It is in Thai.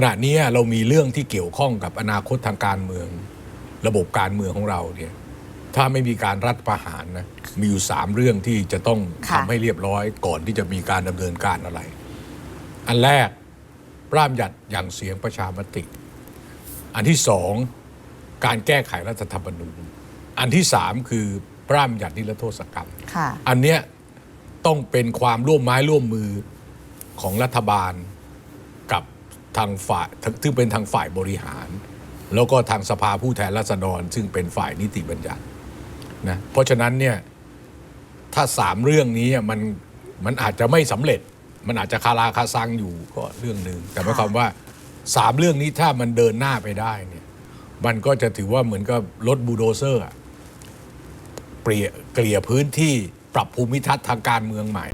ขณะนี้เรามีเรื่องที่เกี่ยวข้องกับอนาคตทางการเมือง ระบบการเมืองของเราเนี่ยถ้าไม่มีการรัฐประหารนะมีอยู่สามเรื่องที่จะต้องค่ะทำให้เรียบร้อยก่อนที่จะมีการดำเนินการอะไร อันแรกร่ามหยัดอย่างเสียงประชามติ อันที่สองการแก้ไขรัฐธรรมนูญ อันที่สามคือร่ามหยัดนิรโทษกรรมค่ะอันเนี้ยต้องเป็นความร่วมไม้ร่วมมือของรัฐบาลกับ ทางฝ่ายซึ่งเป็นทางฝ่ายบริหาร แล้วก็ทางสภาผู้แทนราษฎร ซึ่งเป็นฝ่ายนิติบัญญัตินะเพราะฉะนั้นเนี่ยถ้าสามเรื่องนี้มันมันอาจจะไม่สำเร็จ มันอาจจะคาราคาซังอยู่ก็เรื่องหนึ่งแต่หมายความว่าสามเรื่องนี้ถ้ามันเดินหน้าไปได้เนี่ยมันก็จะถือว่าเหมือนกับรถบูโดเซอร์เปลี่ยเกลี่ยพื้นที่ปรับภูมิทัศน์ทางการเมืองใหม่